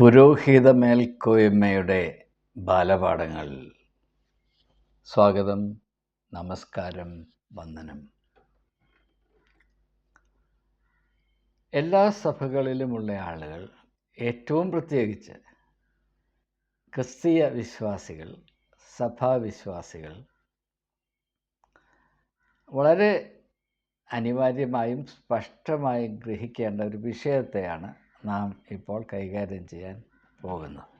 പുരോഹിത മേൽക്കോയ്മയുടെ ബാലപാഠങ്ങൾ. സ്വാഗതം നമസ്കാരം വന്ദനം. എല്ലാ സഭകളിലുമുള്ള ആളുകൾ ഏറ്റവും പ്രത്യേകിച്ച് ക്രിസ്തീയ വിശ്വാസികൾ സഭാവിശ്വാസികൾ വളരെ അനിവാര്യമായും സ്പഷ്ടമായും ഗ്രഹിക്കേണ്ട ഒരു വിഷയത്തെയാണ് നാം ഇപ്പോൾ കൈകാര്യം ചെയ്യാൻ പോകുന്നത്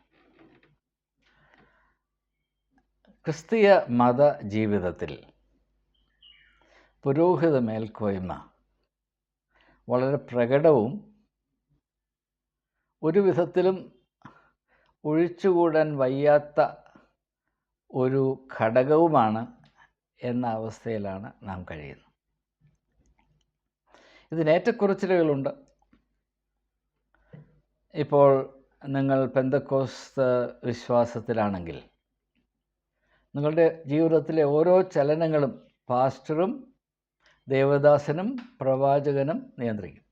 ക്രിസ്തീയ മത ജീവിതത്തിൽ പുരോഹിത മേൽക്കോയ്മ വളരെ പ്രകടവും ഒരു വിധത്തിലും ഒഴിച്ചുകൂടാൻ വയ്യാത്ത ഒരു ഘടകവുമാണ് എന്ന അവസ്ഥയിലാണ് നാം കഴിയുന്നത്. ഇതിനേറ്റക്കുറച്ചിലുകളുണ്ട് ഇപ്പോൾ നിങ്ങൾ പെന്തക്കോസ്ത് വിശ്വാസത്തിലാണെങ്കിൽ നിങ്ങളുടെ ജീവിതത്തിലെ ഓരോ ചലനങ്ങളും പാസ്റ്ററും ദേവദാസനും പ്രവാചകനും നിയന്ത്രിക്കും.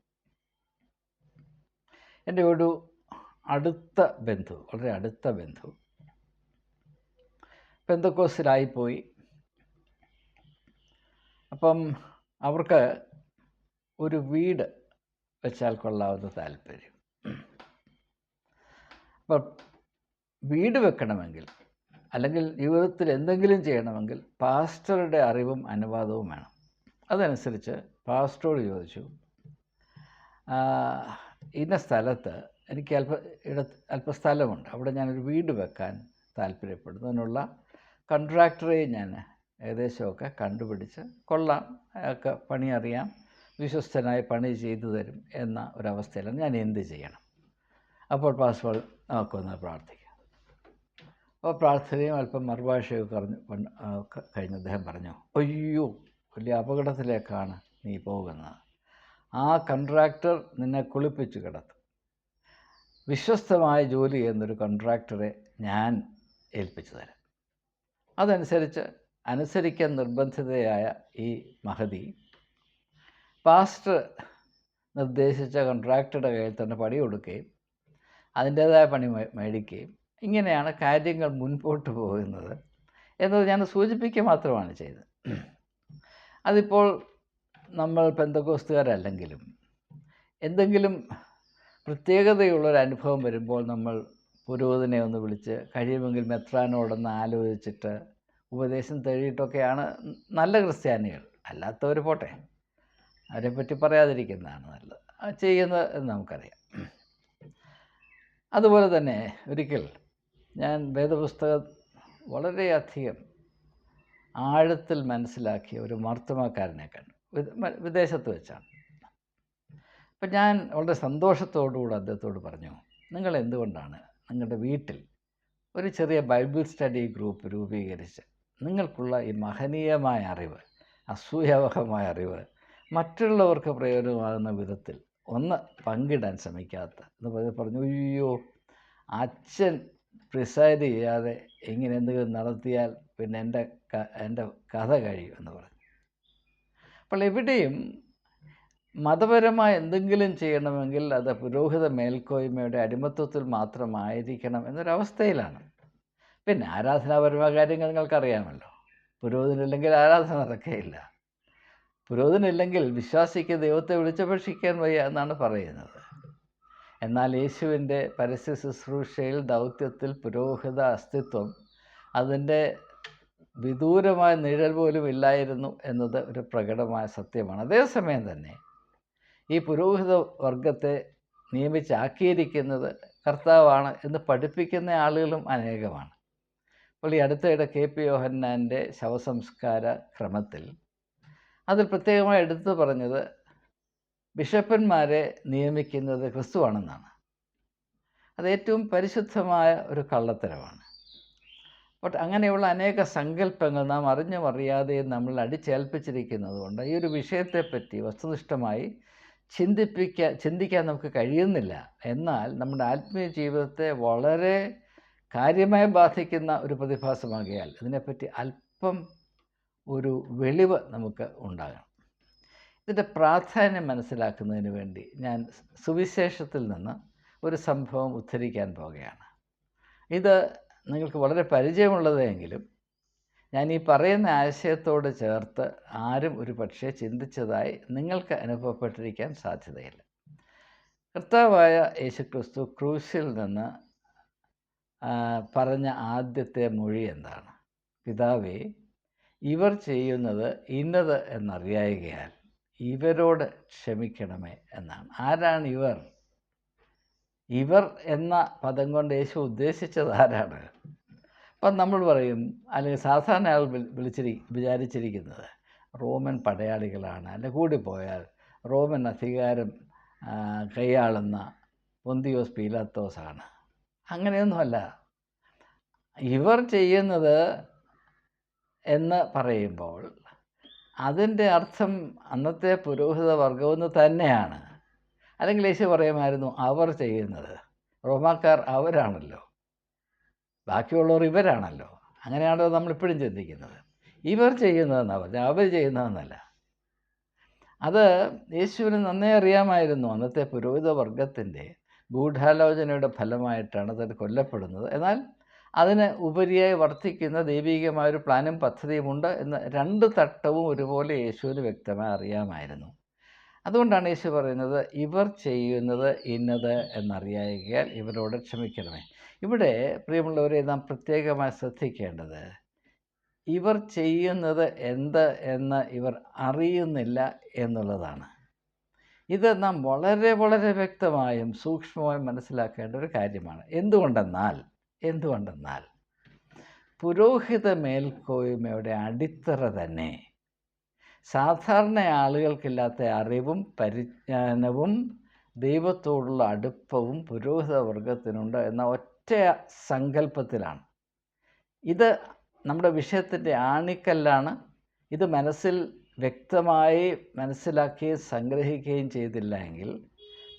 എന്റെ ഒരു അടുത്ത ബന്ധു വളരെ അടുത്ത ബന്ധു പെന്തക്കോസിലായിപ്പോയി അപ്പം അവർക്ക് ഒരു വീട് വെച്ചാൽ കൊള്ളാവുന്ന താല്പര്യം. അപ്പം വീട് വെക്കണമെങ്കിൽ അല്ലെങ്കിൽ ജീവിതത്തിൽ എന്തെങ്കിലും ചെയ്യണമെങ്കിൽ പാസ്റ്ററുടെ അറിവും അനുവാദവും വേണം. അതനുസരിച്ച് പാസ്റ്ററോട് ചോദിച്ചു ഇന്ന സ്ഥലത്ത് എനിക്ക് അല്പ ഇട അല്പ സ്ഥലമുണ്ട്. അവിടെ ഞാനൊരു വീട് വെക്കാൻ താല്പര്യപ്പെടുന്നു. അതിനുള്ള കോൺട്രാക്ടറെ ഞാൻ ഏകദേശമൊക്കെ കണ്ടുപിടിച്ച് കൊള്ളാം. ഒക്കെ പണി അറിയാം. വിശ്വസ്തനായി പണി ചെയ്തു തരും എന്ന ഒരവസ്ഥയിലാണ് ഞാൻ എന്ത് ചെയ്യണം? അപ്പോൾ പാസ്പോർട്ട് നമുക്കൊന്ന് പ്രാർത്ഥിക്കാം. അപ്പോൾ പ്രാർത്ഥനയും അല്പം മറുഭാഷയൊക്കെ പറഞ്ഞു കഴിഞ്ഞ അദ്ദേഹം പറഞ്ഞു അയ്യോ വലിയ അപകടത്തിലേക്കാണ് നീ പോകുന്നത്. ആ കൺട്രാക്ടർ നിന്നെ കുളിപ്പിച്ച് കിടത്തും. വിശ്വസ്തമായ ജോലി എന്നൊരു കോൺട്രാക്ടറെ ഞാൻ ഏൽപ്പിച്ചു തരാം. അതനുസരിച്ച് അനുസരിക്കാൻ നിർബന്ധിതയായ ഈ മഹതി പാസ്റ്റർ നിർദ്ദേശിച്ച കോൺട്രാക്ടറുടെ കയ്യിൽ തന്നെ പണി കൊടുക്കുകയും അതിന്റേതായ പണി മേടിക്കുകയും ഇങ്ങനെയാണ് കാര്യങ്ങൾ മുൻപോട്ട് പോകുന്നത് എന്നത് ഞാൻ സൂചിപ്പിക്കുക മാത്രമാണ് ചെയ്തത്. അതിപ്പോൾ നമ്മൾ പെന്തകോസ്തുകാരല്ലെങ്കിലും എന്തെങ്കിലും പ്രത്യേകതയുള്ളൊരു അനുഭവം വരുമ്പോൾ നമ്മൾ പുരോഹിതനെ ഒന്ന് വിളിച്ച് കഴിയുമെങ്കിൽ മെത്രാനോടൊന്ന് ആലോചിച്ചിട്ട് ഉപദേശം തേടിയിട്ടൊക്കെയാണ് നല്ല ക്രിസ്ത്യാനികൾ. അല്ലാത്തവർ പോട്ടെ. അവരെപ്പറ്റി പറയാതിരിക്കുന്നതാണ് നല്ലത്. ചെയ്യുന്നത് എന്ന് നമുക്കറിയാം. അതുപോലെ തന്നെ ഒരിക്കൽ ഞാൻ വേദപുസ്തകം വളരെയധികം ആഴത്തിൽ മനസ്സിലാക്കിയ ഒരു മർത്തമാക്കാരനെ കണ്ടു. വിദേശത്ത് വെച്ചാണ്. അപ്പം ഞാൻ വളരെ സന്തോഷത്തോടുകൂടി അദ്ദേഹത്തോട് പറഞ്ഞു നിങ്ങൾ എന്തുകൊണ്ടാണ് നിങ്ങളുടെ വീട്ടിൽ ഒരു ചെറിയ ബൈബിൾ സ്റ്റഡി ഗ്രൂപ്പ് രൂപീകരിച്ച് നിങ്ങൾക്കുള്ള ഈ മഹനീയമായ അറിവ് അസൂയാവഹമായ അറിവ് മറ്റുള്ളവർക്ക് പ്രയോജനമാകുന്ന വിധത്തിൽ ഒന്ന് പങ്കിടാൻ ശ്രമിക്കാത്ത. എന്ന് പറഞ്ഞ് പറഞ്ഞു അയ്യോ അച്ഛൻ പ്രിസൈഡ് ചെയ്യാതെ ഇങ്ങനെ എന്തെങ്കിലും നടത്തിയാൽ പിന്നെ എന്റെ എന്റെ കഥ കഴിയും എന്ന് പറഞ്ഞു. അപ്പോൾ എവിടെയും മതപരമായ എന്തെങ്കിലും ചെയ്യണമെങ്കിൽ അത് പുരോഹിത മേൽക്കോയ്മയുടെ അടിമത്വത്തിൽ മാത്രമായിരിക്കണം എന്നൊരവസ്ഥയിലാണ്. പിന്നെ ആരാധനാപരമായ കാര്യങ്ങൾ നിങ്ങൾക്കറിയാമല്ലോ. പുരോഹിതനില്ലെങ്കിൽ ആരാധന നടക്കുകയില്ല. പുരോഹിതനില്ലെങ്കിൽ വിശ്വാസിക്ക് ദൈവത്തെ വിളിച്ചപേക്ഷിക്കാൻ വയ്യ എന്നാണ് പറയുന്നത്. എന്നാൽ യേശുവിന്റെ പരസ്യ ശുശ്രൂഷയിൽ ദൗത്യത്തിൽ പുരോഹിത അസ്തിത്വം അതിന്റെ വിദൂരമായ നിഴൽ പോലും ഇല്ലായിരുന്നു എന്നത് ഒരു പ്രകടമായ സത്യമാണ്. അതേസമയം തന്നെ ഈ പുരോഹിത വർഗത്തെ നിയമിച്ചാക്കിയിരിക്കുന്നത് കർത്താവാണ് എന്ന് പഠിപ്പിക്കുന്ന ആളുകളും അനേകമാണ്. അപ്പോൾ ഈ അടുത്തയിടെ കെ പി യോഹന്നാന്റെ ശവസംസ്കാര ക്രമത്തിൽ അതിൽ പ്രത്യേകമായി എടുത്തു പറഞ്ഞത് ബിഷപ്പന്മാരെ നിയമിക്കുന്നത് ക്രിസ്തുവാണെന്നാണ്. അത് ഏറ്റവും പരിശുദ്ധമായ ഒരു കള്ളത്തരമാണ്. ബട്ട് അങ്ങനെയുള്ള അനേക സങ്കല്പങ്ങൾ നാം അറിഞ്ഞും അറിയാതെയും നമ്മൾ അടിച്ചേൽപ്പിച്ചിരിക്കുന്നത് കൊണ്ട് ഈ ഒരു വിഷയത്തെപ്പറ്റി വസ്തുനിഷ്ഠമായി ചിന്തിപ്പിക്കാൻ ചിന്തിക്കാൻ നമുക്ക് കഴിയുന്നില്ല. എന്നാൽ നമ്മുടെ ആത്മീയ ജീവിതത്തെ വളരെ കാര്യമായി ബാധിക്കുന്ന ഒരു പ്രതിഭാസമാകിയാൽ ഇതിനെപ്പറ്റി അല്പം ഒരു വെളിവ് നമുക്ക് ഉണ്ടാകണം. ഇതിന്റെ പ്രാധാന്യം മനസ്സിലാക്കുന്നതിന് വേണ്ടി ഞാൻ സുവിശേഷത്തിൽ നിന്ന് ഒരു സംഭവം ഉദ്ധരിക്കാൻ പോകുകയാണ് ഇത് നിങ്ങൾക്ക് വളരെ പരിചയമുള്ളതെങ്കിലും ഞാൻ ഈ പറയുന്ന ആശയത്തോട് ചേർത്ത് ആരും ഒരു പക്ഷേ ചിന്തിച്ചതായി നിങ്ങൾക്ക് അനുഭവപ്പെട്ടിരിക്കാൻ സാധ്യതയില്ല. കർത്താവായ യേശുക്രിസ്തു ക്രൂശിൽ നിന്ന് പറഞ്ഞ ആദ്യത്തെ മൊഴി എന്താണ്? പിതാവേ ഇവർ ചെയ്യുന്നത് ഇന്നത് എന്നറിയായികയാൽ ഇവരോട് ക്ഷമിക്കണമേ എന്നാണ്. ആരാണ് ഇവർ? ഇവർ എന്ന പദം കൊണ്ട് യേശു ഉദ്ദേശിച്ചത് ആരാണ്? അപ്പം നമ്മൾ പറയും അല്ലെങ്കിൽ സാധാരണ ആൾ വിളിച്ചിരി വിചാരിച്ചിരിക്കുന്നത് റോമൻ പടയാളികളാണ്. അല്ലെ പോയാൽ റോമൻ അധികാരം കൈയാളുന്ന പൊന്തിയോസ് പീലാത്തോസാണ്. അങ്ങനെയൊന്നുമല്ല. ഇവർ ചെയ്യുന്നത് എന്ന് പറയുമ്പോൾ അതിന്റെ അർത്ഥം അന്നത്തെ പുരോഹിത വർഗമെന്ന് തന്നെയാണ്. അല്ലെങ്കിൽ യേശു പറയുമായിരുന്നു അവർ ചെയ്യുന്നത് റോമാക്കാർ അവരാണല്ലോ. ബാക്കിയുള്ളവർ ഇവരാണല്ലോ. അങ്ങനെയാണല്ലോ നമ്മളിപ്പോഴും ചിന്തിക്കുന്നത്? ഇവർ ചെയ്യുന്നതെന്നാണ് പറഞ്ഞാൽ അവർ ചെയ്യുന്നതെന്നല്ല. അത് യേശുവിന് നന്നേ അറിയാമായിരുന്നു അന്നത്തെ പുരോഹിത വർഗത്തിന്റെ ഗൂഢാലോചനയുടെ ഫലമായിട്ടാണ് അത് കൊല്ലപ്പെടുന്നത്. എന്നാൽ അതിന് ഉപരിയായി വർദ്ധിക്കുന്ന ദൈവികമായൊരു പ്ലാനും പദ്ധതിയുമുണ്ട് എന്ന് രണ്ട് തട്ടവും ഒരുപോലെ യേശുവിന് വ്യക്തമായി അറിയാമായിരുന്നു. അതുകൊണ്ടാണ് യേശു പറയുന്നത് ഇവർ ചെയ്യുന്നത് ഇന്നത് എന്നറിയായികയാൽ ഇവരോട് ക്ഷമിക്കണമേ. ഇവിടെ പ്രിയമുള്ളവരെ നാം പ്രത്യേകമായി ശ്രദ്ധിക്കേണ്ടത് ഇവർ ചെയ്യുന്നത് എന്ത് എന്ന് ഇവർ അറിയുന്നില്ല എന്നുള്ളതാണ്. ഇത് നാം വളരെ വളരെ വ്യക്തമായും സൂക്ഷ്മമായും മനസ്സിലാക്കേണ്ട ഒരു കാര്യമാണ്. എന്തുകൊണ്ടെന്നാൽ എന്തുകൊണ്ടെന്നാൽ പുരോഹിത മേൽക്കോയ്മയുടെ അടിത്തറ തന്നെ സാധാരണ ആളുകൾക്കില്ലാത്ത അറിവും പരിജ്ഞാനവും ദൈവത്തോടുള്ള അടുപ്പവും പുരോഹിത വർഗത്തിനുണ്ട് എന്ന ഒറ്റ സങ്കല്പത്തിലാണ്. ഇത് നമ്മുടെ വിഷയത്തിന്റെ ആണിക്കല്ലാണ്. ഇത് മനസ്സിൽ വ്യക്തമായി മനസ്സിലാക്കുകയും സംഗ്രഹിക്കുകയും ചെയ്തില്ല എങ്കിൽ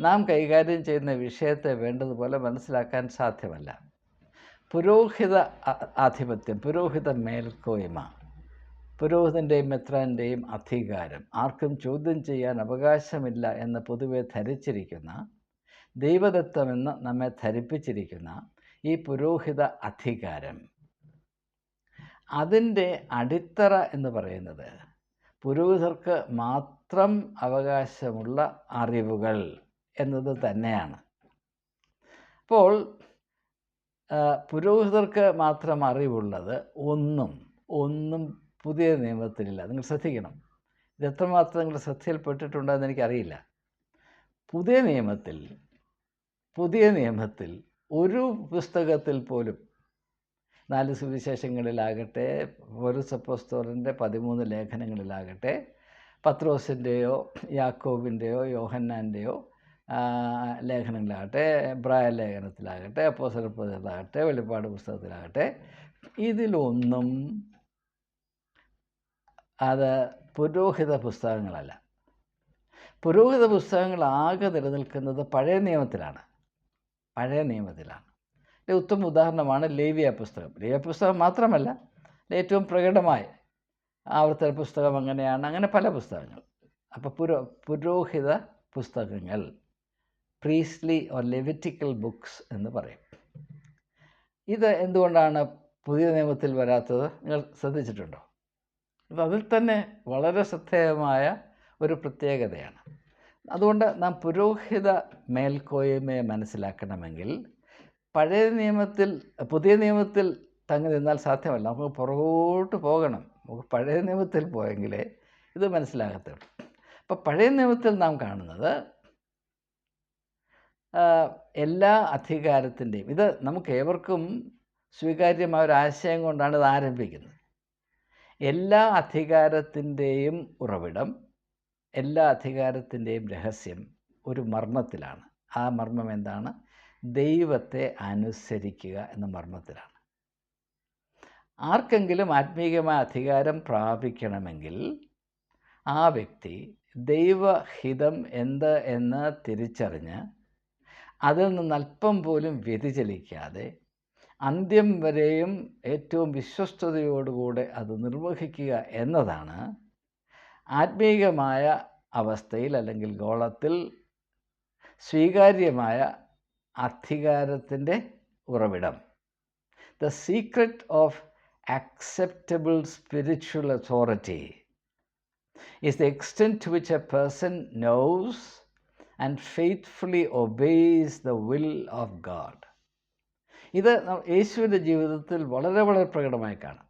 നാം കൈകാര്യം ചെയ്യുന്ന വിഷയത്തെ വേണ്ടതുപോലെ മനസ്സിലാക്കാൻ സാധ്യമല്ല. പുരോഹിത ആധിപത്യം പുരോഹിത മേൽക്കോയ്മ പുരോഹിതന്റെയും മെത്രാന്റെയും അധികാരം. ആർക്കും ചോദ്യം ചെയ്യാൻ അവകാശമില്ല എന്ന് പൊതുവെ ധരിച്ചിരിക്കുന്ന ദൈവദത്തമെന്ന് നമ്മെ ധരിപ്പിച്ചിരിക്കുന്ന ഈ പുരോഹിത അധികാരം. അതിന്റെ അടിത്തറ എന്ന് പറയുന്നത് പുരോഹിതർക്ക് മാത്രം അവകാശമുള്ള അറിവുകൾ എന്നത് തന്നെയാണ്. അപ്പോൾ പുരോഹിതർക്ക് മാത്രം അറിവുള്ളത് ഒന്നും ഒന്നും പുതിയ നിയമത്തിലില്ല. നിങ്ങൾ ശ്രദ്ധിക്കണം. ഇത് എത്രമാത്രം നിങ്ങളുടെ ശ്രദ്ധയിൽപ്പെട്ടിട്ടുണ്ടെന്ന് എനിക്കറിയില്ല. പുതിയ നിയമത്തിൽ പുതിയ നിയമത്തിൽ ഒരു പുസ്തകത്തിൽ പോലും നാല് സുവിശേഷങ്ങളിലാകട്ടെ ഒരു സപ്പോസ്തോറിന്റെ പതിമൂന്ന് ലേഖനങ്ങളിലാകട്ടെ പത്രോസിന്റെയോ യാക്കോബിന്റെയോ യോഹന്നാന്റെയോ ലേഖനങ്ങളാകട്ടെ പ്രായ ലേഖനത്തിലാകട്ടെ അപ്പോസരപ്പതിലാകട്ടെ വെളിപ്പാട് പുസ്തകത്തിലാകട്ടെ ഇതിലൊന്നും അത് പുരോഹിത പുസ്തകങ്ങളല്ല. പുരോഹിത പുസ്തകങ്ങൾ ആകെ നിലനിൽക്കുന്നത് പഴയ നിയമത്തിലാണ്. പഴയ നിയമത്തിലാണ്. ഉത്തമ ഉദാഹരണമാണ് ലേവിയ പുസ്തകം. ലേവിയ പുസ്തകം മാത്രമല്ല ഏറ്റവും പ്രകടമായ ആവർത്തന പുസ്തകം അങ്ങനെയാണ്. അങ്ങനെ പല പുസ്തകങ്ങൾ. അപ്പോൾ പുരോ പുരോഹിത പുസ്തകങ്ങൾ. പ്രീസ്ലി ഓർ ലെവിറ്റിക്കൽ ബുക്സ് എന്ന് പറയും. ഇത് എന്തുകൊണ്ടാണ് പുതിയ നിയമത്തിൽ വരാത്തത്? നിങ്ങൾ ശ്രദ്ധിച്ചിട്ടുണ്ടോ? അപ്പോൾ അതിൽ തന്നെ വളരെ ശ്രദ്ധേയമായ ഒരു പ്രത്യേകതയാണ്. അതുകൊണ്ട് നാം പുരോഹിത മേൽക്കോയ്മയെ മനസ്സിലാക്കണമെങ്കിൽ പഴയ നിയമത്തിൽ പുതിയ നിയമത്തിൽ തങ്ങി നിന്നാൽ സാധ്യമല്ല. നമുക്ക് പുറകോട്ട് പോകണം. നമുക്ക് പഴയ നിയമത്തിൽ പോയെങ്കിലേ ഇത് മനസ്സിലാകത്തുള്ളൂ. അപ്പോൾ പഴയ നിയമത്തിൽ നാം കാണുന്നത് എല്ലാ അധികാരത്തിന്റെയും. ഇത് നമുക്ക് ഏവർക്കും സ്വീകാര്യമായ ഒരു ആശയം കൊണ്ടാണ് ഇത് ആരംഭിക്കുന്നത്. എല്ലാ അധികാരത്തിന്റെയും ഉറവിടം എല്ലാ അധികാരത്തിന്റെയും രഹസ്യം ഒരു മർമ്മത്തിലാണ്. ആ മർമ്മം എന്താണ്? ദൈവത്തെ അനുസരിക്കുക എന്ന മർമ്മത്തിലാണ്. ആർക്കെങ്കിലും ആത്മീയമായ അധികാരം പ്രാപിക്കണമെങ്കിൽ ആ വ്യക്തി ദൈവഹിതം എന്ത് എന്ന് തിരിച്ചറിഞ്ഞ് അതിൽ നിന്ന് അല്പം പോലും വ്യതിചലിക്കാതെ അന്ത്യം വരെയും ഏറ്റവും വിശ്വസ്തയോടുകൂടെ അത് നിർവഹിക്കുക എന്നതാണ് ആത്മീയമായ അവസ്ഥയിൽ അല്ലെങ്കിൽ ഗോളത്തിൽ സ്വീകാര്യമായ അധികാരത്തിന്റെ ഉറവിടം. The secret of acceptable spiritual authority is the extent to which a person and faithfully obeys the will of God ഇത് യേശുവിന്റെ ജീവിതത്തിൽ വളരെ വളരെ പ്രകടമായി കാണാം.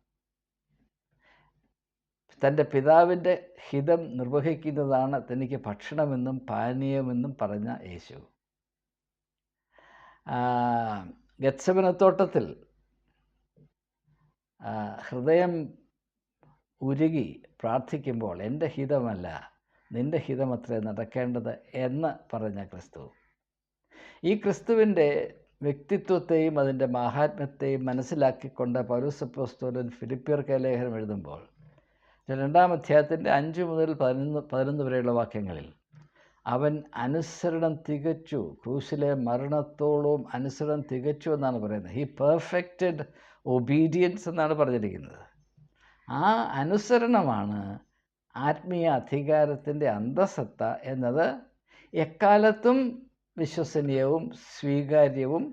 തന്റെ പിതാവിന്റെ ഹിതം നിർവഹിക്കുന്നതാണ് തനിക്ക് ഭക്ഷണമെന്നും പാനീയമെന്നും പറഞ്ഞ യേശു. ആ, ഹൃദയം ഉരുകി പ്രാർത്ഥിക്കുമ്പോൾ എന്റെ ഹിതമല്ല നിന്റെ ഹിതമത്രേ നടക്കേണ്ടത് എന്ന് പറഞ്ഞ ക്രിസ്തു. ഈ ക്രിസ്തുവിന്റെ വ്യക്തിത്വത്തെയും അതിന്റെ മാഹാത്മ്യത്തെയും മനസ്സിലാക്കിക്കൊണ്ട് പൗരസപ്പോസ്തോലൻ ഫിലിപ്പിയർക്ക് ലേഖനം എഴുതുമ്പോൾ രണ്ടാം അധ്യായത്തിന്റെ അഞ്ച് മുതൽ പതിനൊന്ന് പതിനൊന്ന് വരെയുള്ള വാക്യങ്ങളിൽ അവൻ അനുസരണം തികച്ചു ക്രൂശിലെ മരണത്തോളവും അനുസരണം തികച്ചു എന്നാണ് പറയുന്നത്. ഹി പെർഫെക്റ്റഡ് ഒബീഡിയൻസ് എന്നാണ് പറഞ്ഞിരിക്കുന്നത്. ആ അനുസരണമാണ് ആത്മീയ അധികാരത്തിന്റെ അന്തസത്ത എന്നത് എക്കാലത്തും വിശ്വസനീയവും സ്വീകാര്യവും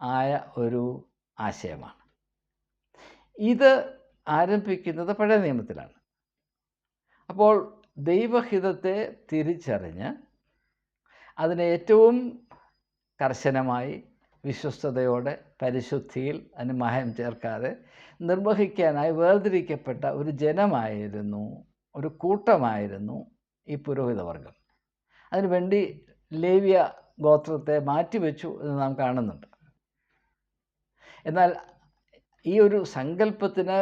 ആയ ഒരു ആശയമാണ്. ഇത് ആരംഭിക്കുന്നത് പഴയ നിയമത്തിലാണ്. അപ്പോൾ ദൈവഹിതത്തെ തിരിച്ചറിഞ്ഞ് അതിനെ ഏറ്റവും കർശനമായി വിശ്വസ്തയോടെ പരിശുദ്ധിയിൽ അതിന് മായം ചേർക്കാതെ നിർവഹിക്കാനായി വേർതിരിക്കപ്പെട്ട ഒരു ജനമായിരുന്നു ഒരു കൂട്ടമായിരുന്നു ഈ പുരോഹിതവർഗം അതിനുവേണ്ടി ലേവ്യ ഗോത്രത്തെ മാറ്റിവെച്ചു എന്ന് നാം കാണുന്നുണ്ട്. എന്നാൽ ഈ ഒരു സങ്കല്പത്തിന്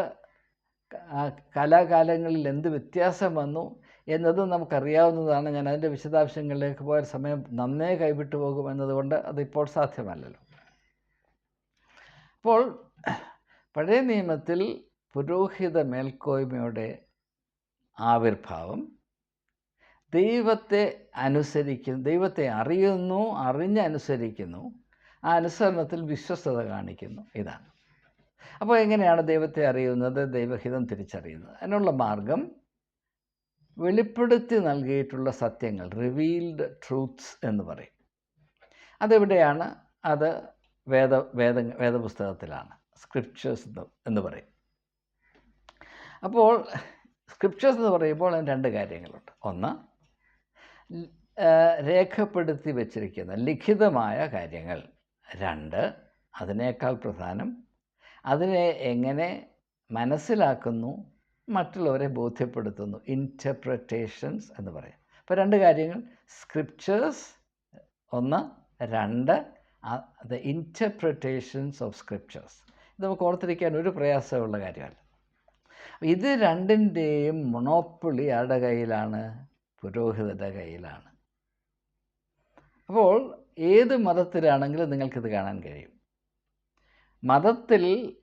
കലാകാലങ്ങളിൽ എന്ത് വ്യത്യാസം വന്നു എന്നത് നമുക്കറിയാവുന്നതാണ്. ഞാൻ അതിന്റെ വിശദാംശങ്ങളിലേക്ക് പോയ സമയം നന്നേ കൈവിട്ടു പോകും എന്നതുകൊണ്ട് അതിപ്പോൾ സാധ്യമല്ലല്ലോ. അപ്പോൾ പഴയ നിയമത്തിൽ പുരോഹിത മേൽക്കോയ്മയുടെ ആവിർഭാവം. ദൈവത്തെ അനുസരിക്കുന്നു ദൈവത്തെ അറിയുന്നു അറിഞ്ഞനുസരിക്കുന്നു. ആ അനുസരണത്തിൽ വിശ്വസ്തത കാണിക്കുന്നു. ഇതാണ്. അപ്പോൾ എങ്ങനെയാണ് ദൈവത്തെ അറിയുന്നത്? ദൈവഹിതം തിരിച്ചറിയുന്നത്. അതിനുള്ള മാർഗം വെളിപ്പെടുത്തി നൽകിയിട്ടുള്ള സത്യങ്ങൾ റിവീൽഡ് ട്രൂത്ത്സ് എന്ന് പറയും. അതെവിടെയാണ്? അത് വേദ വേദ വേദപുസ്തകത്തിലാണ്. സ്ക്രിപ്റ്റേഴ്സ് എന്ന് പറയും. അപ്പോൾ സ്ക്രിപ്റ്റേഴ്സ് എന്ന് പറയുമ്പോൾ അതിന് രണ്ട് കാര്യങ്ങളുണ്ട്. ഒന്ന് രേഖപ്പെടുത്തി വച്ചിരിക്കുന്ന ലിഖിതമായ കാര്യങ്ങൾ. രണ്ട് അതിനേക്കാൾ പ്രധാനം അതിനെ എങ്ങനെ മനസ്സിലാക്കുന്നു മറ്റുള്ളവരെ ബോധ്യപ്പെടുത്തുന്നു. ഇന്റർപ്രറ്റേഷൻസ് എന്ന് പറയും. അപ്പോൾ രണ്ട് കാര്യങ്ങൾ. സ്ക്രിപ്റ്റേഴ്സ് ഒന്ന് രണ്ട് ദ ഇന്റർപ്രറ്റേഷൻസ് ഓഫ് സ്ക്രിപ്റ്റേഴ്സ് ഇത് നമുക്ക് ഓർത്തിരിക്കാൻ ഒരു പ്രയാസമുള്ള കാര്യമല്ല. ഇത് രണ്ടിന്റെയും മൊണോപ്പൊളി ആരുടെ കയ്യിലാണ്? പുരോഹിതരുടെ കയ്യിലാണ്. അപ്പോൾ ഏത് മതത്തിലാണെങ്കിലും നിങ്ങൾക്കിത് കാണാൻ കഴിയും. മതത്തിൽ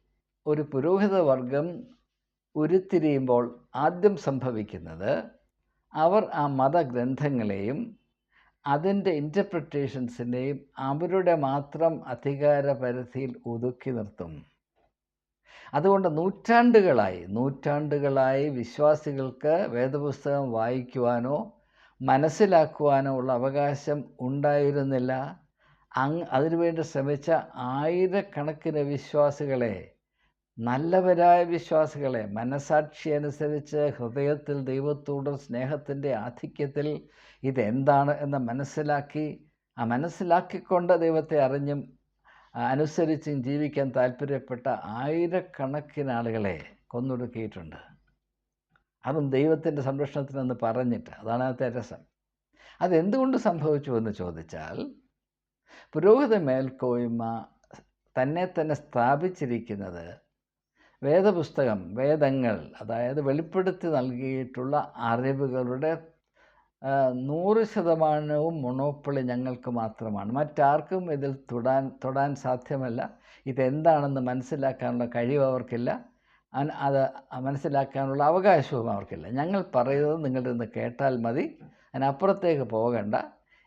ഒരു പുരോഹിതവർഗം ഉരുത്തിരിയുമ്പോൾ ആദ്യം സംഭവിക്കുന്നത് അവർ ആ മതഗ്രന്ഥങ്ങളെയും അതിന്റെ ഇന്റർപ്രിട്ടേഷൻസിനെയും അവരുടെ മാത്രം അധികാരപരിധിയിൽ ഒതുക്കി നിർത്തും. അതുകൊണ്ട് നൂറ്റാണ്ടുകളായി നൂറ്റാണ്ടുകളായി വിശ്വാസികൾക്ക് വേദപുസ്തകം വായിക്കുവാനോ മനസ്സിലാക്കുവാനോ ഉള്ള അവകാശം ഉണ്ടായിരുന്നില്ല. അങ് അതിനുവേണ്ടി ശ്രമിച്ച ആയിരക്കണക്കിന് വിശ്വാസികളെ നല്ലവരായ വിശ്വാസികളെ മനസാക്ഷി അനുസരിച്ച് ഹൃദയത്തിൽ ദൈവത്തോട് സ്നേഹത്തിന്റെ ആധിക്യത്തിൽ ഇതെന്താണ് എന്ന് മനസ്സിലാക്കി ആ മനസ്സിലാക്കിക്കൊണ്ട് ദൈവത്തെ അറിഞ്ഞും അനുസരിച്ചും ജീവിക്കാൻ താല്പര്യപ്പെട്ട ആയിരക്കണക്കിന് ആളുകളെ കൊന്നൊടുക്കിയിട്ടുണ്ട്. അതും ദൈവത്തിന്റെ സംരക്ഷണത്തിനെന്ന് പറഞ്ഞിട്ട്. അതാണ് അതിനകത്തെ രസം അതെന്തുകൊണ്ട് സംഭവിച്ചു എന്ന് ചോദിച്ചാൽ പുരോഹിത മേൽക്കോയ്മ തന്നെ തന്നെ സ്ഥാപിച്ചിരിക്കുന്നത് വേദപുസ്തകം വേദങ്ങൾ അതായത് വെളിപ്പെടുത്തി നൽകിയിട്ടുള്ള അറിവുകളുടെ നൂറ് ശതമാനവും മൊണോപ്പൊളി ഞങ്ങൾക്ക് മാത്രമാണ്. മറ്റാർക്കും ഇതിൽ തൊടാൻ തൊടാൻ സാധ്യമല്ല. ഇതെന്താണെന്ന് മനസ്സിലാക്കാനുള്ള കഴിവ് അവർക്കില്ല. അത് മനസ്സിലാക്കാനുള്ള അവകാശവും അവർക്കില്ല. ഞങ്ങൾ പറയുന്നത് നിങ്ങളുടെ നിന്ന് കേട്ടാൽ മതി. അതിനപ്പുറത്തേക്ക് പോകണ്ട.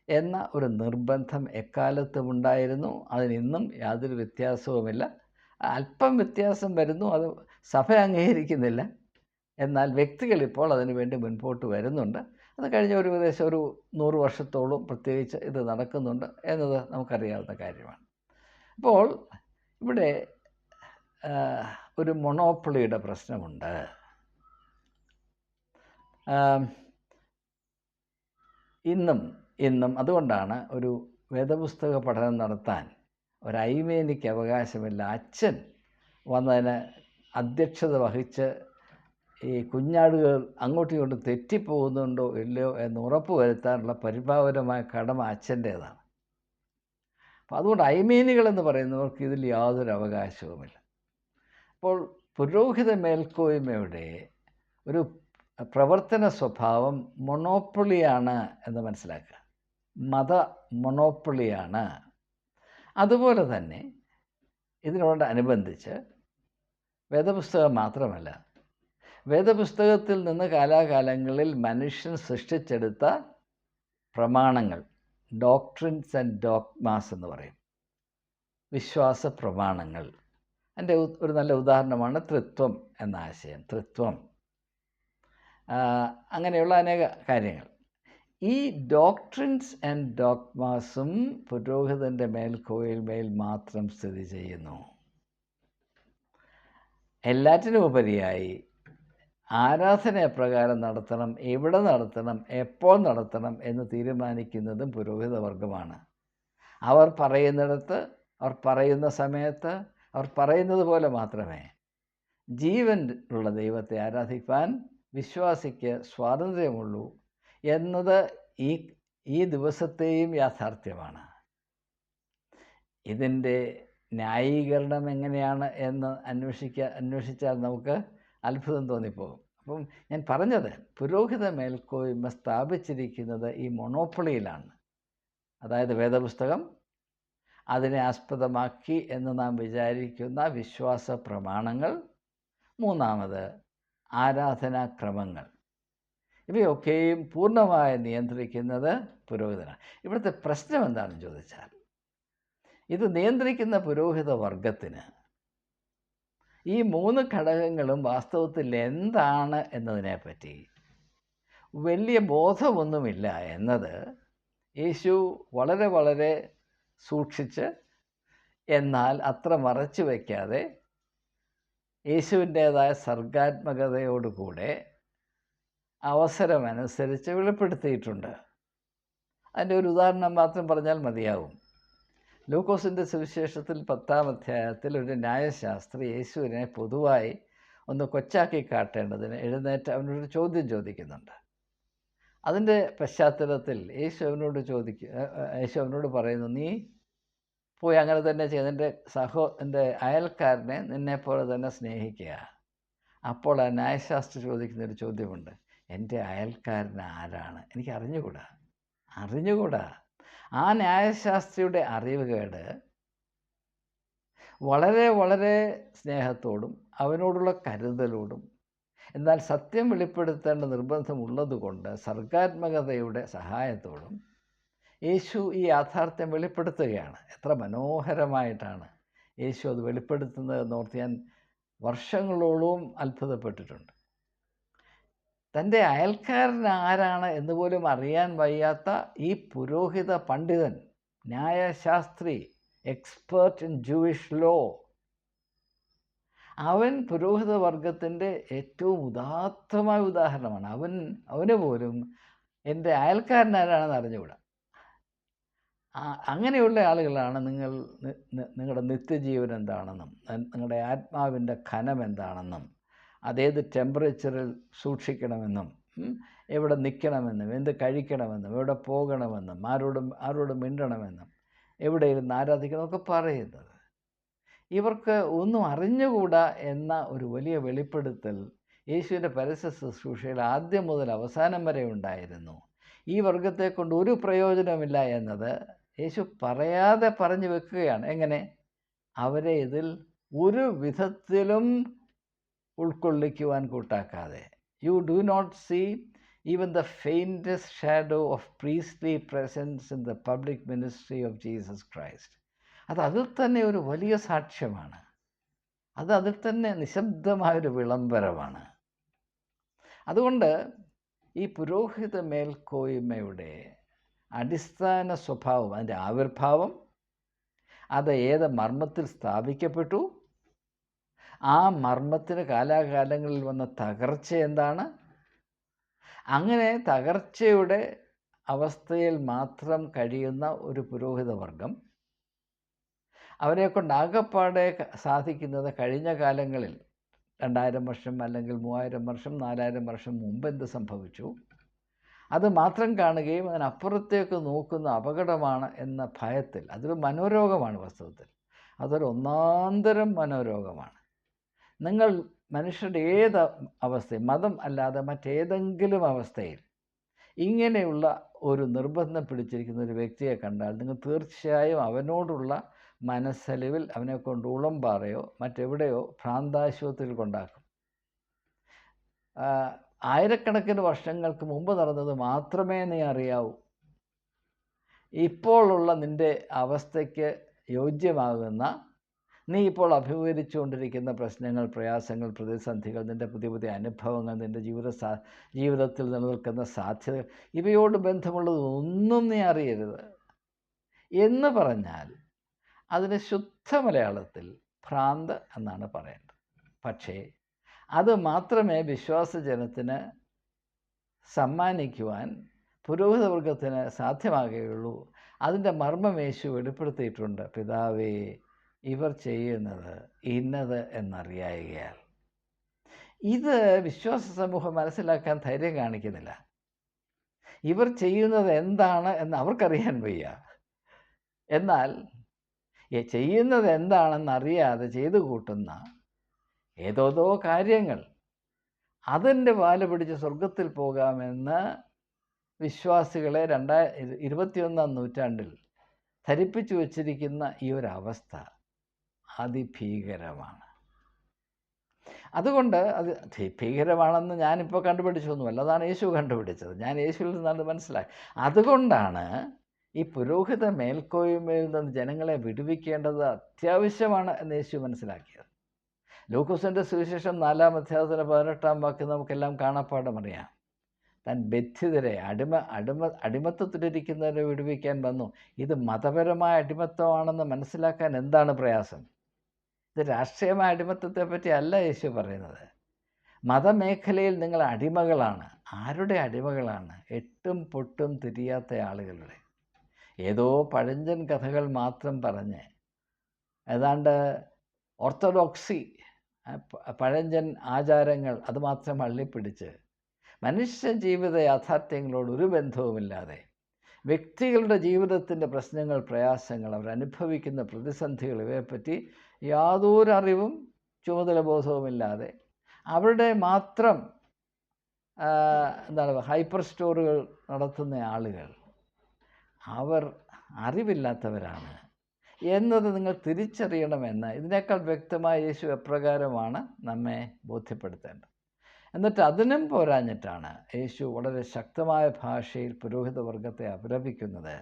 എന്ന ഒരു നിർബന്ധം എക്കാലത്തും ഉണ്ടായിരുന്നു. അതിനിന്നും യാതൊരു വ്യത്യാസവുമില്ല. അല്പം വ്യത്യാസം വരുന്നു. അത് സഭ അംഗീകരിക്കുന്നില്ല. എന്നാൽ വ്യക്തികൾ ഇപ്പോൾ അതിനുവേണ്ടി മുൻപോട്ട് വരുന്നുണ്ട്. അത് കഴിഞ്ഞ ഒരു ഏകദേശം ഒരു നൂറ് വർഷത്തോളം പ്രത്യേകിച്ച് ഇത് നടക്കുന്നുണ്ട് എന്നത് നമുക്കറിയാവുന്ന കാര്യമാണ്. അപ്പോൾ ഇവിടെ ഒരു മൊണോപ്പൊളിയുടെ പ്രശ്നമുണ്ട്. ഇന്നും ഇന്നും അതുകൊണ്ടാണ് ഒരു വേദപുസ്തക പഠനം നടത്താൻ ഒരു ഐമേനിക്ക് അവകാശമില്ല. അച്ഛൻ വന്നതിന് അധ്യക്ഷത വഹിച്ച് ഈ കുഞ്ഞാടുകൾ അങ്ങോട്ടും ഇങ്ങോട്ടും തെറ്റിപ്പോകുന്നുണ്ടോ ഇല്ലയോ എന്ന് ഉറപ്പ് വരുത്താനുള്ള പരിഭാവനമായ കടമ അച്ഛന്റേതാണ്. അപ്പം അതുകൊണ്ട് ഐമീനുകൾ എന്ന് പറയുന്നവർക്ക് ഇതിൽ യാതൊരു അവകാശവുമില്ല. അപ്പോൾ പുരോഹിത മേൽക്കോയ്മയുടെ ഒരു പ്രവർത്തന സ്വഭാവം മൊണോപ്പൊളിയാണ് എന്ന് മനസ്സിലാക്കുക. മത മൊണോപ്പൊളിയാണ്. അതുപോലെ തന്നെ ഇതിനോട് അനുബന്ധിച്ച് വേദപുസ്തകം മാത്രമല്ല വേദപുസ്തകത്തിൽ നിന്ന് കാലാകാലങ്ങളിൽ മനുഷ്യൻ സൃഷ്ടിച്ചെടുത്ത പ്രമാണങ്ങൾ ഡോക്ട്രിൻസ് ആൻഡ് ഡോക്മാസ് എന്ന് പറയും. വിശ്വാസ പ്രമാണങ്ങൾ. എന്റെ ഒരു നല്ല ഉദാഹരണമാണ് തൃത്വം എന്ന ആശയം തൃത്വം അങ്ങനെയുള്ള അനേക കാര്യങ്ങൾ. ഈ ഡോക്ട്രിൻസ് ആൻഡ് ഡോക്മാസും പുരോഹിതന്റെ മേൽ മാത്രം സ്ഥിതി ചെയ്യുന്നു. എല്ലാറ്റിനും ഉപരിയായി ആരാധന എപ്രകാരം നടത്തണം എവിടെ നടത്തണം എപ്പോൾ നടത്തണം എന്ന് തീരുമാനിക്കുന്നതും പുരോഹിത വർഗമാണ്. അവർ പറയുന്നിടത്ത് അവർ പറയുന്ന സമയത്ത് അവർ പറയുന്നത് പോലെ മാത്രമേ ജീവൻ ഉള്ള ദൈവത്തെ ആരാധിക്കാൻ വിശ്വാസിക്ക് സ്വാതന്ത്ര്യമുള്ളൂ എന്നത് ഈ ഈ ദിവസത്തെയും യാഥാർത്ഥ്യമാണ്. ഇതിന്റെ ന്യായീകരണം എങ്ങനെയാണ് എന്ന് അന്വേഷിക്കുക അന്വേഷിച്ചാൽ നമുക്ക് അത്ഭുതം തോന്നിപ്പോകും. അപ്പം ഞാൻ പറഞ്ഞത് പുരോഹിത മേൽക്കോയ്മ സ്ഥാപിച്ചിരിക്കുന്നത് ഈ മൊണോപ്പൊളിയിലാണ്. അതായത് വേദപുസ്തകം അതിനെ ആസ്പദമാക്കി എന്ന് നാം വിചാരിക്കുന്ന വിശ്വാസ പ്രമാണങ്ങൾ. മൂന്നാമത് ആരാധനാക്രമങ്ങൾ ഇവയൊക്കെയും പൂർണമായി നിയന്ത്രിക്കുന്നത് പുരോഹിതനാണ്. ഇവിടുത്തെ പ്രശ്നം എന്താണെന്ന് ചോദിച്ചാൽ ഇത് നിയന്ത്രിക്കുന്ന പുരോഹിത വർഗത്തിന് ഈ മൂന്ന് ഘടകങ്ങളും വാസ്തവത്തിൽ എന്താണ് എന്നതിനെപ്പറ്റി വലിയ ബോധമൊന്നുമില്ല എന്നത് യേശു വളരെ വളരെ സൂക്ഷിച്ച് എന്നാൽ അത്ര മറച്ചു വയ്ക്കാതെ യേശുവിന്റേതായ സർഗാത്മകതയോടുകൂടെ അവസരമനുസരിച്ച് വെളിപ്പെടുത്തിയിട്ടുണ്ട്. അതിന്റെ ഒരു ഉദാഹരണം മാത്രം പറഞ്ഞാൽ മതിയാവും. ലൂക്കോസിന്റെ സുവിശേഷത്തിൽ പത്താം അധ്യായത്തിൽ ഒരു ന്യായശാസ്ത്രി യേശുവിനെ പൊതുവായി ഒന്ന് കൊച്ചാക്കി കാട്ടേണ്ടതിന് എഴുന്നേറ്റ് അവനോട് ചോദ്യം ചോദിക്കുന്നുണ്ട്. അതിന്റെ പശ്ചാത്തലത്തിൽ യേശു അവനോട് ചോദിക്കുക യേശു അവനോട് പറയുന്നു നീ പോയി അങ്ങനെ തന്നെ ചെയ്ത് എന്റെ സഹോ എന്റെ അയൽക്കാരനെ നിന്നെപ്പോലെ തന്നെ സ്നേഹിക്കുക. അപ്പോൾ ആ ന്യായശാസ്ത്രി ചോദിക്കുന്ന ഒരു ചോദ്യമുണ്ട് എന്റെ അയൽക്കാരൻ ആരാണ്? എനിക്ക് അറിഞ്ഞുകൂടാ അറിഞ്ഞുകൂടാ? ആ ന്യായശാസ്ത്രിയുടെ അറിവുകേട് വളരെ വളരെ സ്നേഹത്തോടും അവനോടുള്ള കരുതലോടും എന്നാൽ സത്യം വെളിപ്പെടുത്തേണ്ട നിർബന്ധമുള്ളതുകൊണ്ട് സർഗാത്മകതയുടെ സഹായത്തോടും യേശു ഈ യാഥാർത്ഥ്യം വെളിപ്പെടുത്തുകയാണ്. എത്ര മനോഹരമായിട്ടാണ് യേശു അത് വെളിപ്പെടുത്തുന്നത് എന്നോർത്ത് ഞാൻ വർഷങ്ങളോളവും അത്ഭുതപ്പെട്ടിട്ടുണ്ട്. തന്റെ അയൽക്കാരൻ ആരാണ് എന്ന് പോലും അറിയാൻ വയ്യാത്ത ഈ പുരോഹിത പണ്ഡിതൻ ന്യായശാസ്ത്രി എക്സ്പേർട്ട് ഇൻ ജൂയിഷ് ലോ അവൻ പുരോഹിത വർഗത്തിന്റെ ഏറ്റവും ഉദാത്തമായ ഉദാഹരണമാണ്. അവൻ അവന് പോലും എന്റെ അയൽക്കാരൻ ആരാണെന്ന് അറിഞ്ഞുകൂടാ. അങ്ങനെയുള്ള ആളുകളാണ് നിങ്ങൾ നിങ്ങളുടെ നിത്യജീവൻ എന്താണെന്നും നിങ്ങളുടെ ആത്മാവിന്റെ ഖനം എന്താണെന്നും. അതേത് ടെമ്പറേച്ചറിൽ സൂക്ഷിക്കണമെന്നും എവിടെ നിൽക്കണമെന്നും എന്ത് കഴിക്കണമെന്നും എവിടെ പോകണമെന്നും ആരോടും ആരോട് മിണ്ടണമെന്നും എവിടെ ഇരുന്ന് ഒക്കെ പറയുന്നത്. ഇവർക്ക് ഒന്നും അറിഞ്ഞുകൂടാ എന്ന ഒരു വലിയ വെളിപ്പെടുത്തൽ യേശുവിന്റെ പരസ്യ ശുശ്രൂഷയിൽ ആദ്യം മുതൽ അവസാനം വരെ ഉണ്ടായിരുന്നു. ഈ വർഗത്തെ കൊണ്ട് ഒരു പ്രയോജനമില്ല എന്നത് യേശു പറയാതെ പറഞ്ഞു വെക്കുകയാണ്. എങ്ങനെ? അവരെ ഇതിൽ ഒരു വിധത്തിലും ഉൾക്കൊള്ളിക്കുവാൻ കൂട്ടാക്കാതെ. You do not see even the faintest shadow of priestly presence in the public ministry of Jesus Christ അത് അതിൽ തന്നെ ഒരു വലിയ സാക്ഷ്യമാണ്. അത് അതിൽ തന്നെ നിശബ്ദമായൊരു വിളംബരമാണ്. അതുകൊണ്ട് ഈ പുരോഹിത മേൽക്കോയ്മയുടെ അടിസ്ഥാന സ്വഭാവം അതിന്റെ ആവിർഭാവം അത് ഏത് മർമ്മത്തിൽ സ്ഥാപിക്കപ്പെട്ടു? ആ മർമ്മത്തിന് കാലാകാലങ്ങളിൽ വന്ന തകർച്ച എന്താണ്? അങ്ങനെ തകർച്ചയുടെ അവസ്ഥയിൽ മാത്രം കഴിയുന്ന ഒരു പുരോഹിതവർഗം അവരെ കൊണ്ട് ആകപ്പാടെ സാധിക്കുന്നത് കഴിഞ്ഞ കാലങ്ങളിൽ രണ്ടായിരം വർഷം അല്ലെങ്കിൽ മൂവായിരം വർഷം നാലായിരം വർഷം മുമ്പ് എന്ത് സംഭവിച്ചു? അത് മാത്രം കാണുകയും അതിനപ്പുറത്തേക്ക് നോക്കുന്ന അപകടമാണ് എന്ന ഭയത്തിൽ അതൊരു മനോരോഗമാണ് വാസ്തവത്തിൽ. അതൊരു ഒന്നാന്തരം മനോരോഗമാണ്. നിങ്ങൾ മനുഷ്യരുടെ ഏത് അവസ്ഥയും മതം അല്ലാതെ മറ്റേതെങ്കിലും അവസ്ഥയിൽ ഇങ്ങനെയുള്ള ഒരു നിർബന്ധം പിടിച്ചിരിക്കുന്ന ഒരു വ്യക്തിയെ കണ്ടാൽ നിങ്ങൾ തീർച്ചയായും അവനോടുള്ള മനസ്സലിവിൽ അവനെ കൊണ്ട് ഉളമ്പാറയോ മറ്റെവിടെയോ ഭ്രാന്താശുപത്രിയിൽ കൊണ്ടാക്കും. ആയിരക്കണക്കിന് വർഷങ്ങൾക്ക് മുമ്പ് നടന്നത് മാത്രമേ നീ അറിയാവൂ. ഇപ്പോഴുള്ള നിന്റെ അവസ്ഥയ്ക്ക് യോജ്യമാകുന്ന നീ ഇപ്പോൾ അഭിമുഖീകരിച്ചുകൊണ്ടിരിക്കുന്ന പ്രശ്നങ്ങൾ പ്രയാസങ്ങൾ പ്രതിസന്ധികൾ നിന്റെ പുതിയ പുതിയ അനുഭവങ്ങൾ നിന്റെ ജീവിത സാ ജീവിതത്തിൽ നിലനിൽക്കുന്ന സാധ്യതകൾ ഇവയോട് ബന്ധമുള്ളതൊന്നും നീ അറിയരുത്. എന്ന് പറഞ്ഞാൽ അതിന് ശുദ്ധ മലയാളത്തിൽ ഭ്രാന്ത് എന്നാണ് പറയേണ്ടത്. പക്ഷേ അത് മാത്രമേ വിശ്വാസജനത്തിന് സമ്മാനിക്കുവാൻ പുരോഹിതവർഗത്തിന് സാധ്യമാകുകയുള്ളൂ. അതിന്റെ മർമ്മം യേശു വെളിപ്പെടുത്തിയിട്ടുണ്ട്. പിതാവേ ഇവർ ചെയ്യുന്നത് ഇന്നത് എന്നറിയായികയാൽ. ഇത് വിശ്വാസ സമൂഹം മനസ്സിലാക്കാൻ ധൈര്യം കാണിക്കുന്നില്ല. ഇവർ ചെയ്യുന്നത് എന്താണ് എന്ന് അവർക്കറിയാൻ വയ്യ. എന്നാൽ ചെയ്യുന്നത് എന്താണെന്നറിയാതെ ചെയ്തു കൂട്ടുന്ന ഏതോതോ കാര്യങ്ങൾ. അതിന്റെ വാൽ പിടിച്ച് സ്വർഗത്തിൽ പോകാമെന്ന് വിശ്വാസികളെ രണ്ടായിരം ഇരുപത്തിയൊന്നാം നൂറ്റാണ്ടിൽ ധരിപ്പിച്ചു വച്ചിരിക്കുന്ന ഈ ഒരു അവസ്ഥ അതിഭീകരമാണ്. അതുകൊണ്ട് അത് ഭീകരമാണെന്ന് ഞാനിപ്പോൾ കണ്ടുപിടിച്ചൊന്നുമല്ല അതാണ് യേശു കണ്ടുപിടിച്ചത്. ഞാൻ യേശുവിൽ നിന്നാണ് മനസ്സിലായി അതുകൊണ്ടാണ് ഈ പുരോഹിത മേൽക്കോയ്മയിൽ നിന്ന് ജനങ്ങളെ വിടുവിക്കേണ്ടത് അത്യാവശ്യമാണ് എന്ന് യേശു മനസ്സിലാക്കിയത്. ലൂക്കോസിന്റെ സുവിശേഷം നാലാം അധ്യായത്തിന് പതിനെട്ടാം വാക്ക് നമുക്കെല്ലാം കാണാപ്പാടം അറിയാം. താൻ ബദ്ധിതരെ അടിമ അടിമ അടിമത്വത്തിലിരിക്കുന്നവരെ വിടുവിക്കാൻ വന്നു. ഇത് മതപരമായ അടിമത്വമാണെന്ന് മനസ്സിലാക്കാൻ എന്താണ് പ്രയാസം? രാഷ്ട്രീയമായ അടിമത്തത്തെ പറ്റി അല്ല യേശു പറയുന്നത്. മതമേഖലയിൽ നിങ്ങൾ അടിമകളാണ്. ആരുടെ അടിമകളാണ്? എട്ടും പൊട്ടും തിരിയാത്ത ആളുകളുടെ. ഏതോ പഴഞ്ചൻ കഥകൾ മാത്രം പറഞ്ഞ് ഏതാണ്ട് ഓർത്തഡോക്സി പഴഞ്ചൻ ആചാരങ്ങൾ അതുമാത്രം അള്ളിപ്പിടിച്ച് മനുഷ്യ ജീവിത യാഥാർത്ഥ്യങ്ങളോട് ഒരു ബന്ധവുമില്ലാതെ വ്യക്തികളുടെ ജീവിതത്തിന്റെ പ്രശ്നങ്ങൾ പ്രയാസങ്ങൾ അവരനുഭവിക്കുന്ന പ്രതിസന്ധികൾ ഇവയെപ്പറ്റി യാതൊരു അറിവും ചുമതല ബോധവുമില്ലാതെ അവരുടെ മാത്രം എന്താണ് ഹൈപ്പർ സ്റ്റോറുകൾ നടത്തുന്ന ആളുകൾ അവർ അറിവില്ലാത്തവരാണ് എന്നത് നിങ്ങൾ തിരിച്ചറിയണമെന്ന് ഇതിനേക്കാൾ വ്യക്തമായ യേശു എപ്രകാരമാണ് നമ്മെ ബോധ്യപ്പെടുത്തേണ്ടത്. എന്നിട്ട് അതിനും പോരാഞ്ഞിട്ടാണ് യേശു വളരെ ശക്തമായ ഭാഷയിൽ പുരോഹിത പുരോഹിതവർഗത്തെ അപലപിക്കുന്നത്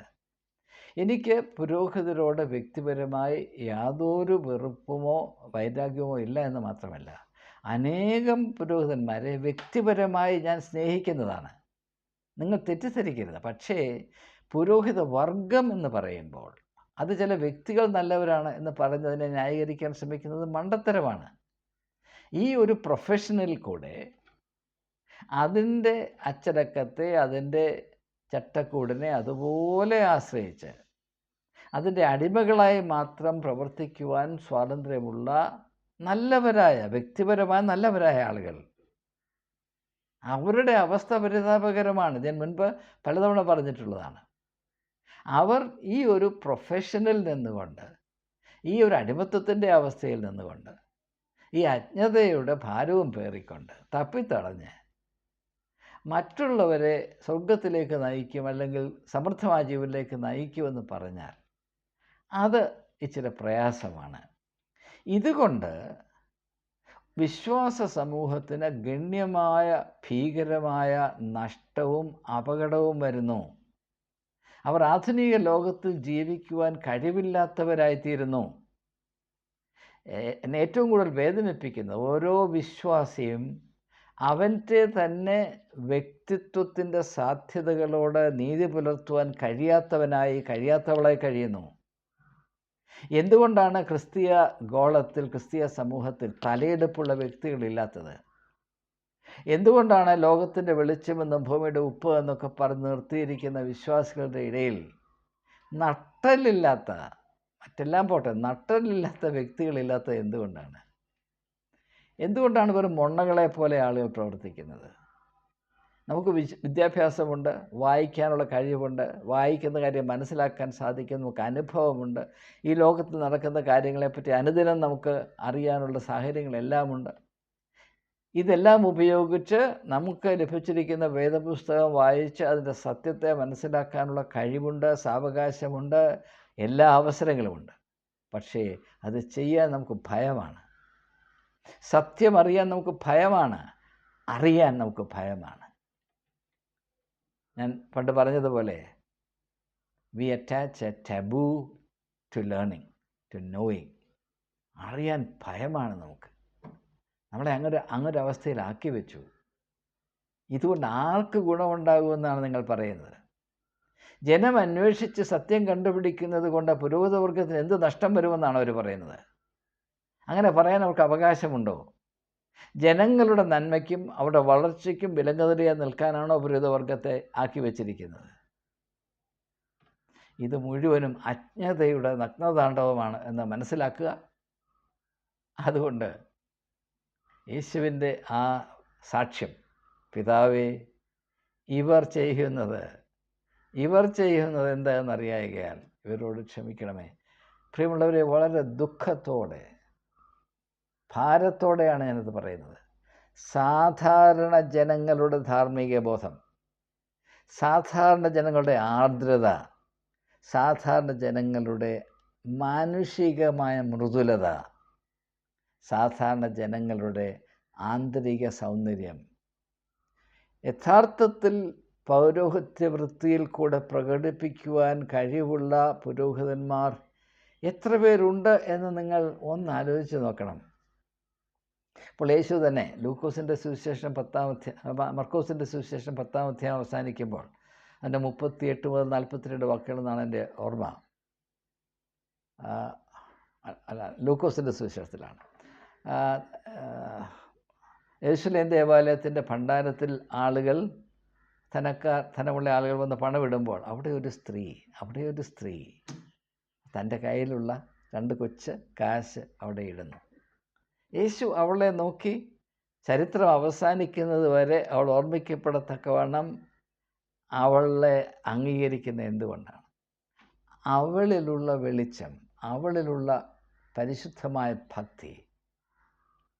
എനിക്ക് പുരോഹിതരോട് വ്യക്തിപരമായി യാതൊരു വെറുപ്പുമോ വൈരാഗ്യമോ ഇല്ല എന്ന് മാത്രമല്ല അനേകം പുരോഹിതന്മാരെ വ്യക്തിപരമായി ഞാൻ സ്നേഹിക്കുന്നതാണ്. നിങ്ങൾ തെറ്റിദ്ധരിക്കരുത്. പക്ഷേ പുരോഹിത വർഗം എന്ന് പറയുമ്പോൾ അത് ചില വ്യക്തികൾ നല്ലവരാണ് എന്ന് പറഞ്ഞതിനെ ന്യായീകരിക്കാൻ ശ്രമിക്കുന്നത് മണ്ടത്തരമാണ്. ഈ ഒരു പ്രൊഫഷനിൽ കൂടെ അതിന്റെ അച്ചടക്കത്തെ അതിന്റെ ചട്ടക്കൂടിനെ അതുപോലെ ആശ്രയിച്ച് അതിന്റെ അടിമകളായി മാത്രം പ്രവർത്തിക്കുവാൻ സ്വാതന്ത്ര്യമുള്ള നല്ലവരായ വ്യക്തിപരമായ നല്ലവരായ ആളുകൾ. അവരുടെ അവസ്ഥ പരിതാപകരമാണ്. ഞാൻ മുൻപ് പലതവണ പറഞ്ഞിട്ടുള്ളതാണ്. അവർ ഈ ഒരു പ്രൊഫഷനിൽ നിന്നുകൊണ്ട് ഈ ഒരു അടിമത്തത്തിന്റെ അവസ്ഥയിൽ നിന്നുകൊണ്ട് ഈ അജ്ഞതയുടെ ഭാരവും പേറിക്കൊണ്ട് തപ്പിത്തടഞ്ഞ് മറ്റുള്ളവരെ സ്വർഗത്തിലേക്ക് നയിക്കും അല്ലെങ്കിൽ സമൃദ്ധമായ ജീവനിലേക്ക് നയിക്കുമെന്ന് പറഞ്ഞാൽ അത് ഇച്ചിരി പ്രയാസമാണ്. ഇതുകൊണ്ട് വിശ്വാസ സമൂഹത്തിന് ഗണ്യമായ ഭീകരമായ നഷ്ടവും അപകടവും വരുന്നു. അവർ ആധുനിക ലോകത്തിൽ ജീവിക്കുവാൻ കഴിവില്ലാത്തവരായിത്തീരുന്നു. എന്നെ ഏറ്റവും കൂടുതൽ വേദനിപ്പിക്കുന്നത് ഓരോ വിശ്വാസിയും അവന്റെ തന്നെ വ്യക്തിത്വത്തിന്റെ സാധ്യതകളോട് നീതി പുലർത്തുവാൻ കഴിയാത്തവനായി കഴിയാത്തവളായി കഴിയുന്നു. എന്തുകൊണ്ടാണ് ക്രിസ്തീയ ഗോളത്തിൽ ക്രിസ്തീയ സമൂഹത്തിൽ തലയെടുപ്പുള്ള വ്യക്തികളില്ലാത്തത് എന്തുകൊണ്ടാണ് ലോകത്തിന്റെ വെളിച്ചമെന്നും ഭൂമിയുടെ ഉപ്പ് എന്നൊക്കെ പറഞ്ഞ് നിർത്തിയിരിക്കുന്ന വിശ്വാസികളുടെ ഇടയിൽ നട്ടലില്ലാത്ത മറ്റെല്ലാം പോട്ടെ നട്ടലില്ലാത്ത വ്യക്തികളില്ലാത്ത എന്തുകൊണ്ടാണ്? എന്തുകൊണ്ടാണ് വെറും മൊണ്ണകളെ പോലെ ആളുകൾ പ്രവർത്തിക്കുന്നത്? നമുക്ക് വിദ്യാഭ്യാസമുണ്ട് വായിക്കാനുള്ള കഴിവുണ്ട് വായിക്കുന്ന കാര്യം മനസ്സിലാക്കാൻ സാധിക്കും നമുക്ക് അനുഭവമുണ്ട്. ഈ ലോകത്ത് നടക്കുന്ന കാര്യങ്ങളെപ്പറ്റി അനുദിനം നമുക്ക് അറിയാനുള്ള സാഹചര്യങ്ങളെല്ലാമുണ്ട്. ഇതെല്ലാം ഉപയോഗിച്ച് നമുക്ക് ലഭിച്ചിരിക്കുന്ന വേദപുസ്തകം വായിച്ച് അതിന്റെ സത്യത്തെ മനസ്സിലാക്കാനുള്ള കഴിവുണ്ട് സാവകാശമുണ്ട് എല്ലാ അവസരങ്ങളുമുണ്ട്. പക്ഷേ അത് ചെയ്യാൻ നമുക്ക് ഭയമാണ്. സത്യം അറിയാൻ നമുക്ക് ഭയമാണ്. അറിയാൻ നമുക്ക് ഭയമാണ്. ഞാൻ പണ്ട് പറഞ്ഞതുപോലെ we attach a taboo to learning to knowing അറിയാൻ ഭയമാണ് നമുക്ക്. നമ്മളെ അങ്ങൊരു അവസ്ഥയിലാക്കി വെച്ചു. ഇതുകൊണ്ട് ആർക്ക് ഗുണമുണ്ടാകുമെന്നാണ് നിങ്ങൾ പറയുന്നത്? ജനം അന്വേഷിച്ച് സത്യം കണ്ടുപിടിക്കുന്നത് കൊണ്ട് പുരോഹിതവർഗത്തിന് എന്ത് നഷ്ടം വരുമെന്നാണ് അവർ പറയുന്നത്? അങ്ങനെ പറയാൻ അവർക്ക് അവകാശമുണ്ടോ? ജനങ്ങളുടെ നന്മയ്ക്കും അവരുടെ വളർച്ചയ്ക്കും വിലങ്ങതിരിയാൻ നിൽക്കാനാണോ ഉപരിതവർഗത്തെ ആക്കി വച്ചിരിക്കുന്നത്? ഇത് മുഴുവനും അജ്ഞതയുടെ നഗ്നതാണ്ഡവമാണ് എന്ന് മനസ്സിലാക്കുക. അതുകൊണ്ട് യേശുവിന്റെ ആ സാക്ഷ്യം പിതാവേ ഇവർ ചെയ്യുന്നത് ഇവർ ചെയ്യുന്നത് എന്താണെന്നറിയായികയാൽ ഇവരോട് ക്ഷമിക്കണമേ. പ്രിയമുള്ളവരെ വളരെ ദുഃഖത്തോടെ ഭാരത്തോടെയാണ് ഞാനിത് പറയുന്നത്. സാധാരണ ജനങ്ങളുടെ ധാർമ്മിക ബോധം സാധാരണ ജനങ്ങളുടെ ആർദ്രത സാധാരണ ജനങ്ങളുടെ മാനുഷികമായ മൃദുലത സാധാരണ ജനങ്ങളുടെ ആന്തരിക സൗന്ദര്യം. യഥാർത്ഥത്തിൽ പൗരോഹിത്യ വൃത്തിയിൽ കൂടെ പ്രകടിപ്പിക്കുവാൻ കഴിവുള്ള പുരോഹിതന്മാർ എത്ര പേരുണ്ട് എന്ന് നിങ്ങൾ ഒന്ന് ആലോചിച്ച് നോക്കണം. അപ്പോൾ യേശു തന്നെ ലൂക്കോസിന്റെ സുവിശേഷം പത്താം മർക്കോസിന്റെ സുവിശേഷം പത്താം അധ്യായം അവസാനിക്കുമ്പോൾ അതിന്റെ മുപ്പത്തിയെട്ട് മുതൽ നാൽപ്പത്തിരണ്ട് വാക്കുകളെന്നാണ് എന്റെ ഓർമ്മ. അല്ല ലൂക്കോസിന്റെ സുവിശേഷത്തിലാണ്. യേശുലേൻ ദേവാലയത്തിന്റെ ഭണ്ഡാരത്തിൽ ആളുകൾ ധനക്കാർ ധനമുള്ള ആളുകൾ വന്ന് പണമിടുമ്പോൾ അവിടെ ഒരു സ്ത്രീ അവിടെ ഒരു സ്ത്രീ തന്റെ കയ്യിലുള്ള രണ്ട് കൊച്ച് കാശ് അവിടെ ഇടുന്നു. യേശു അവളെ നോക്കി ചരിത്രം അവസാനിക്കുന്നത് വരെ അവൾ ഓർമ്മിക്കപ്പെടത്തക്കവണ്ണം അവളെ അംഗീകരിക്കുന്ന എന്തുകൊണ്ടാണ്? അവളിലുള്ള വെളിച്ചം അവളിലുള്ള പരിശുദ്ധമായ ഭക്തി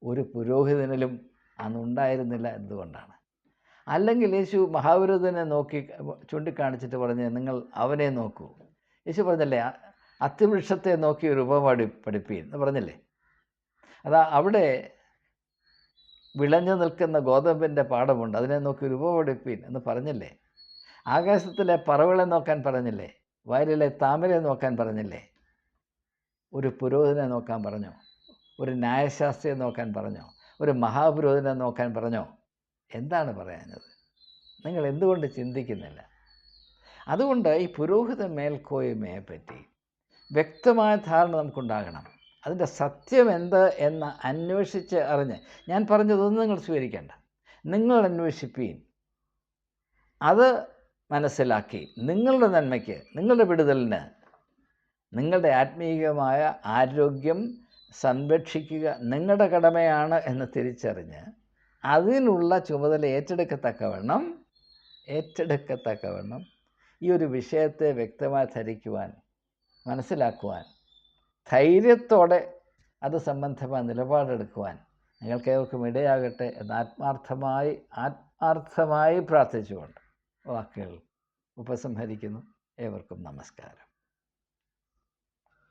ഒരു പുരോഹിതനിലും അന്നുണ്ടായിരുന്നില്ല എന്തുകൊണ്ടാണ്? അല്ലെങ്കിൽ യേശു മഹാവിരുദ്ധനെ നോക്കി ചൂണ്ടിക്കാണിച്ചിട്ട് പറഞ്ഞ് നിങ്ങൾ അവനെ നോക്കൂ. യേശു പറഞ്ഞല്ലേ അത്തിവൃക്ഷത്തെ നോക്കി ഒരു ഉപപാടി പഠിപ്പീൻ എന്ന് പറഞ്ഞില്ലേ? അതാ അവിടെ വിളഞ്ഞു നിൽക്കുന്ന ഗോതമ്പിന്റെ പാടമുണ്ട് അതിനെ നോക്കി ഒരു ഉപപഠിപ്പീൻ എന്ന് പറഞ്ഞില്ലേ? ആകാശത്തിലെ പറവുകളെ നോക്കാൻ പറഞ്ഞില്ലേ? വയലിലെ താമരയെ നോക്കാൻ പറഞ്ഞില്ലേ? ഒരു പുരോഹിതനെ നോക്കാൻ പറഞ്ഞോ? ഒരു ന്യായശാസ്ത്രിയെ നോക്കാൻ പറഞ്ഞോ? ഒരു മഹാപുരോഹിതനെ നോക്കാൻ പറഞ്ഞോ? എന്താണ് പറയാഞ്ഞത്? നിങ്ങൾ എന്തുകൊണ്ട് ചിന്തിക്കുന്നില്ല? അതുകൊണ്ട് ഈ പുരോഹിത മേൽക്കോയ്മയെ പറ്റി വ്യക്തമായ ധാരണ നമുക്കുണ്ടാകണം. അതിന്റെ സത്യം എന്ത് എന്ന് അന്വേഷിച്ച് അറിഞ്ഞ്. ഞാൻ പറഞ്ഞതൊന്നും നിങ്ങൾ സ്വീകരിക്കേണ്ട. നിങ്ങൾ അന്വേഷിപ്പീൻ. അത് മനസ്സിലാക്കി. നിങ്ങളുടെ നന്മയ്ക്ക് നിങ്ങളുടെ വിടുതലിന് നിങ്ങളുടെ ആത്മീയമായ ആരോഗ്യം സംരക്ഷിക്കുക നിങ്ങളുടെ കടമയാണ് എന്ന് തിരിച്ചറിഞ്ഞ് അതിനുള്ള ചുമതല ഏറ്റെടുക്കത്തക്കവണ്ണം ഏറ്റെടുക്കത്തക്കവണ്ണം ഈ ഒരു വിഷയത്തെ വ്യക്തമായി ധരിക്കുവാൻ മനസ്സിലാക്കുവാൻ ധൈര്യത്തോടെ അത് സംബന്ധമായ നിലപാടെടുക്കുവാൻ നിങ്ങൾക്കേവർക്കും ഇടയാകട്ടെ എന്ന് ആത്മാർത്ഥമായി ആത്മാർത്ഥമായി പ്രാർത്ഥിച്ചുകൊണ്ട് വാക്കുകൾ ഉപസംഹരിക്കുന്നു. ഏവർക്കും നമസ്കാരം.